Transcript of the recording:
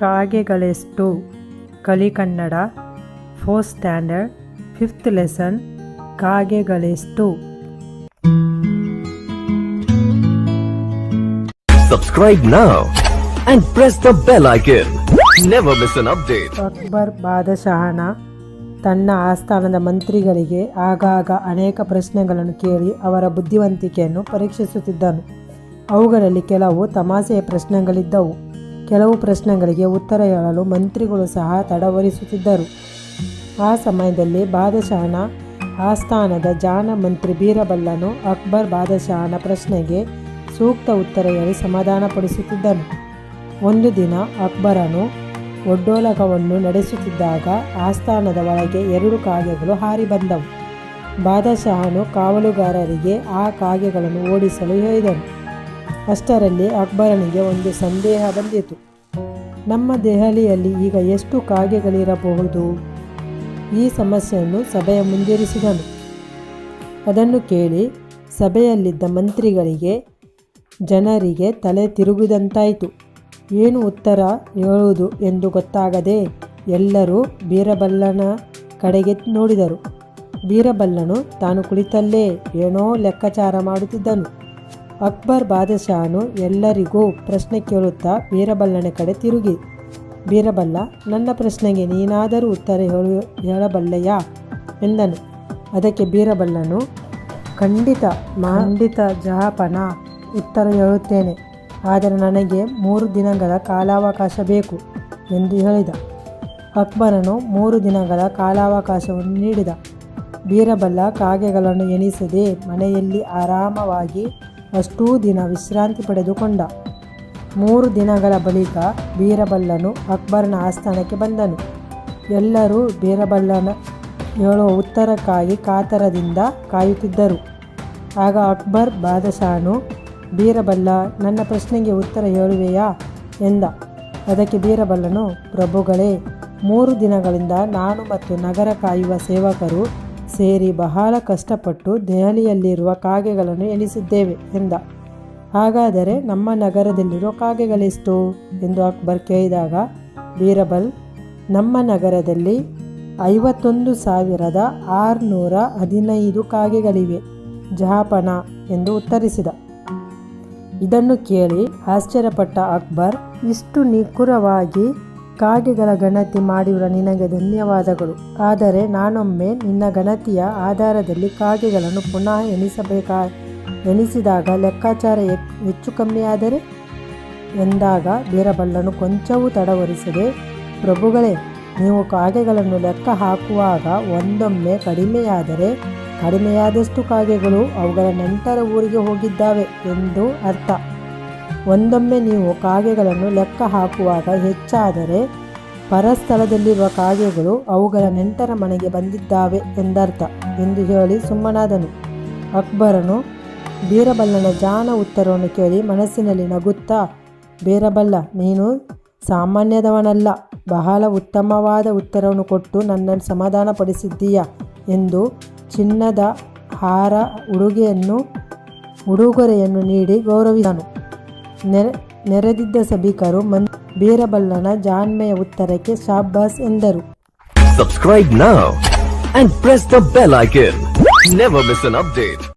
ಕಾಗೆಗಳೆಷ್ಟು ಕಲಿ Kannada fourth standard fifth lesson ಕಾಗೆಗಳೆಷ್ಟು Subscribe now and press the bell icon. Never miss an update. Akbar ಬಾದಶಾಹನ ತನ್ನ ಆಸ್ಥಾನದ ಮಂತ್ರಿಗಳಿಗೆ ಆಗಾಗ ಅನೇಕ ಪ್ರಶ್ನೆಗಳನ್ನು ಕೇಳಿ ಅವರ ಬುದ್ಧಿವಂತಿಕೆಯನ್ನು ಪರೀಕ್ಷಿಸುತ್ತಿದ್ದನು ಅವುಗಳಲ್ಲಿ ಕೆಲವು ತಮಾಷೆಯ ಪ್ರಶ್ನೆಗಳಿದ್ದವು ಕೆಲವು ಪ್ರಶ್ನೆಗಳಿಗೆ ಉತ್ತರ ಹೇಳಲು ಮಂತ್ರಿಗಳು ಸಹ ತಡವರಿಸುತ್ತಿದ್ದರು. ಆ ಸಮಯದಲ್ಲಿ ಬಾದಶಾಹನ ಆಸ್ಥಾನದ ಜಾನ ಮಂತ್ರಿ ಬೀರಬಲ್ಲನು ಅಕ್ಬರ್ ಬಾದಶಾಹನ ಪ್ರಶ್ನೆಗೆ ಸೂಕ್ತ ಉತ್ತರ ಹೇಳಿ ಸಮಾಧಾನಪಡಿಸುತ್ತಿದ್ದನು. ಒಂದು ದಿನ ಅಕ್ಬರನು ಒಡ್ಡೋಲಕವನ್ನು ನಡೆಸುತ್ತಿದ್ದಾಗ ಆಸ್ಥಾನದ ಒಳಗೆ ಎರಡು ಕಾಗೆಗಳು ಹಾರಿ ಬಂದವು. ಬಾದಶಾಹನು ಕಾವಲುಗಾರರಿಗೆ ಆ ಕಾಗೆಗಳನ್ನು ಓಡಿಸಲು ಹೇಳಿದನು. ಅಷ್ಟರಲ್ಲಿ ಅಕ್ಬರನಿಗೆ ಒಂದು ಸಂದೇಹ ಬಂದಿತು. ನಮ್ಮ ದೆಹಲಿಯಲ್ಲಿ ಈಗ ಎಷ್ಟು ಕಾಗೆಗಳಿರಬಹುದು? ಈ ಸಮಸ್ಯೆಯನ್ನು ಸಭೆಯ ಮುಂದಿರಿಸಿದನು. ಅದನ್ನು ಕೇಳಿ ಸಭೆಯಲ್ಲಿದ್ದ ಮಂತ್ರಿಗಳಿಗೆ, ಜನರಿಗೆ ತಲೆ ತಿರುಗಿದಂತಾಯಿತು. ಏನು ಉತ್ತರ ಹೇಳುವುದು ಎಂದು ಗೊತ್ತಾಗದೆ ಎಲ್ಲರೂ ಬೀರಬಲ್ಲನ ಕಡೆಗೆ ನೋಡಿದರು. ಬೀರಬಲ್ಲನು ತಾನು ಕುಳಿತಲ್ಲೇ ಏನೋ ಲೆಕ್ಕಾಚಾರ ಮಾಡುತ್ತಿದ್ದನು. ಅಕ್ಬರ್ ಬಾದಶಾನು ಎಲ್ಲರಿಗೂ ಪ್ರಶ್ನೆ ಕೇಳುತ್ತಾ ಬೀರಬಲ್ಲನ ಕಡೆ ತಿರುಗಿ. ಬೀರಬಲ್ಲ, ನನ್ನ ಪ್ರಶ್ನೆಗೆ ನೀನಾದರೂ ಉತ್ತರ ಹೇಳು, ಹೇಳಬಲ್ಲೆಯಾ? ಎಂದನು. ಅದಕ್ಕೆ ಬೀರಬಲ್ಲನು, ಖಂಡಿತ ಮಂಡಿತ ಜಹಾಪನ ಉತ್ತರ ಹೇಳುತ್ತೇನೆ. ಆದರೆ ನನಗೆ ಮೂರು ದಿನಗಳ ಕಾಲಾವಕಾಶ ಬೇಕು ಎಂದು ಹೇಳಿದ. ಅಕ್ಬರನು ಮೂರು ದಿನಗಳ ಕಾಲಾವಕಾಶವನ್ನು ನೀಡಿದ. ಬೀರಬಲ್ಲ ಕಾಗೆಗಳನ್ನು ಎಣಿಸದೆ ಮನೆಯಲ್ಲಿ ಆರಾಮವಾಗಿ ಅಷ್ಟೂ ದಿನ ವಿಶ್ರಾಂತಿ ಪಡೆದುಕೊಂಡ. ಮೂರು ದಿನಗಳ ಬಳಿಕ ಬೀರಬಲ್ಲನು ಅಕ್ಬರನ ಆಸ್ಥಾನಕ್ಕೆ ಬಂದನು. ಎಲ್ಲರೂ ಬೀರಬಲ್ಲನ ಹೇಳುವ ಉತ್ತರಕ್ಕಾಗಿ ಕಾತರದಿಂದ ಕಾಯುತ್ತಿದ್ದರು. ಆಗ ಅಕ್ಬರ್ ಬಾದಶಾನು ಬೀರಬಲ್ಲ, ನನ್ನ ಪ್ರಶ್ನೆಗೆ ಉತ್ತರ ಹೇಳುವೆಯಾ? ಎಂದ. ಅದಕ್ಕೆ ಬೀರಬಲ್ಲನು, ಪ್ರಭುಗಳೇ, ಮೂರು ದಿನಗಳಿಂದ ನಾನು ಮತ್ತು ನಗರ ಕಾಯುವ ಸೇವಕರು ಸೇರಿ ಬಹಳ ಕಷ್ಟಪಟ್ಟು ದೆಹಲಿಯಲ್ಲಿರುವ ಕಾಗೆಗಳನ್ನು ಎಣಿಸಿದ್ದೇವೆ ಎಂದ. ಹಾಗಾದರೆ ನಮ್ಮ ನಗರದಲ್ಲಿರುವ ಕಾಗೆಗಳೆಷ್ಟು? ಎಂದು ಅಕ್ಬರ್ ಕೇಳಿದಾಗ ಬೀರಬಲ್ ನಮ್ಮ ನಗರದಲ್ಲಿ ಐವತ್ತೊಂದು ಸಾವಿರದ ಆರುನೂರ ಹದಿನೈದು ಕಾಗೆಗಳಿವೆ, ಜಹಾಪನ ಎಂದು ಉತ್ತರಿಸಿದ. ಇದನ್ನು ಕೇಳಿ ಆಶ್ಚರ್ಯಪಟ್ಟ ಅಕ್ಬರ್, ಇಷ್ಟು ನಿಖರವಾಗಿ ಕಾಗೆಗಳ ಗಣತಿ ಮಾಡಿರುವ ನಿನಗೆ ಧನ್ಯವಾದಗಳು. ಆದರೆ ನಾನೊಮ್ಮೆ ನಿನ್ನ ಗಣತಿಯ ಆಧಾರದಲ್ಲಿ ಕಾಗೆಗಳನ್ನು ಪುನಃ ಎಣಿಸಬೇಕಾ, ಎಣಿಸಿದಾಗ ಲೆಕ್ಕಾಚಾರ ಹೆಚ್ಚು ಕಮ್ಮಿಯಾದರೆ? ಎಂದಾಗ ಬೀರಬಲ್ಲನು ಕೊಂಚವೂ ತಡವರಿಸದೆ, ಪ್ರಭುಗಳೇ, ನೀವು ಕಾಗೆಗಳನ್ನು ಲೆಕ್ಕ ಹಾಕುವಾಗ ಒಂದೊಮ್ಮೆ ಕಡಿಮೆಯಾದರೆ, ಕಡಿಮೆಯಾದಷ್ಟು ಕಾಗೆಗಳು ಅವುಗಳ ನಂತರ ಊರಿಗೆ ಹೋಗಿದ್ದಾವೆ ಎಂದು ಅರ್ಥ. ಒಂದೊಮ್ಮೆ ನೀವು ಕಾಗೆಗಳನ್ನು ಲೆಕ್ಕ ಹಾಕುವಾಗ ಹೆಚ್ಚಾದರೆ ಪರಸ್ಥಳದಲ್ಲಿರುವ ಕಾಗೆಗಳು ಅವುಗಳ ನೆಂಟರ ಮನೆಗೆ ಬಂದಿದ್ದಾವೆ ಎಂದರ್ಥ. ಎಂದು ಹೇಳಿ ಸುಮ್ಮನಾದನು. ಅಕ್ಬರನು, ಬೀರಬಲ್ಲನ ಜಾನ ಉತ್ತರವನ್ನು ಕೇಳಿ ಮನಸ್ಸಿನಲ್ಲಿ ನಗುತ್ತಾ, ಬೀರಬಲ್ಲ, ನೀನು ಸಾಮಾನ್ಯದವನಲ್ಲ, ಬಹಳ ಉತ್ತಮವಾದ ಉತ್ತರವನ್ನು ಕೊಟ್ಟು ನನ್ನನ್ನು ಸಮಾಧಾನಪಡಿಸಿದ್ದೀಯ ಎಂದು ಚಿನ್ನದ ಹಾರ ಉಡುಗೆಯನ್ನು, ಉಡುಗೊರೆಯನ್ನು ನೀಡಿ ಗೌರವಿಸಿದನು. ನೆರೆ ನೆರೆದಿದ್ದ ಸಭಿಕರು ಮನ್ ಬೀರಬಲ್ಲನ ಜಾಣ್ಮೆಯ ಉತ್ತರಕ್ಕೆ ಶಾಬ್ಬಾಸ್ ಎಂದರು Subscribe now and press the bell icon. Never miss an update.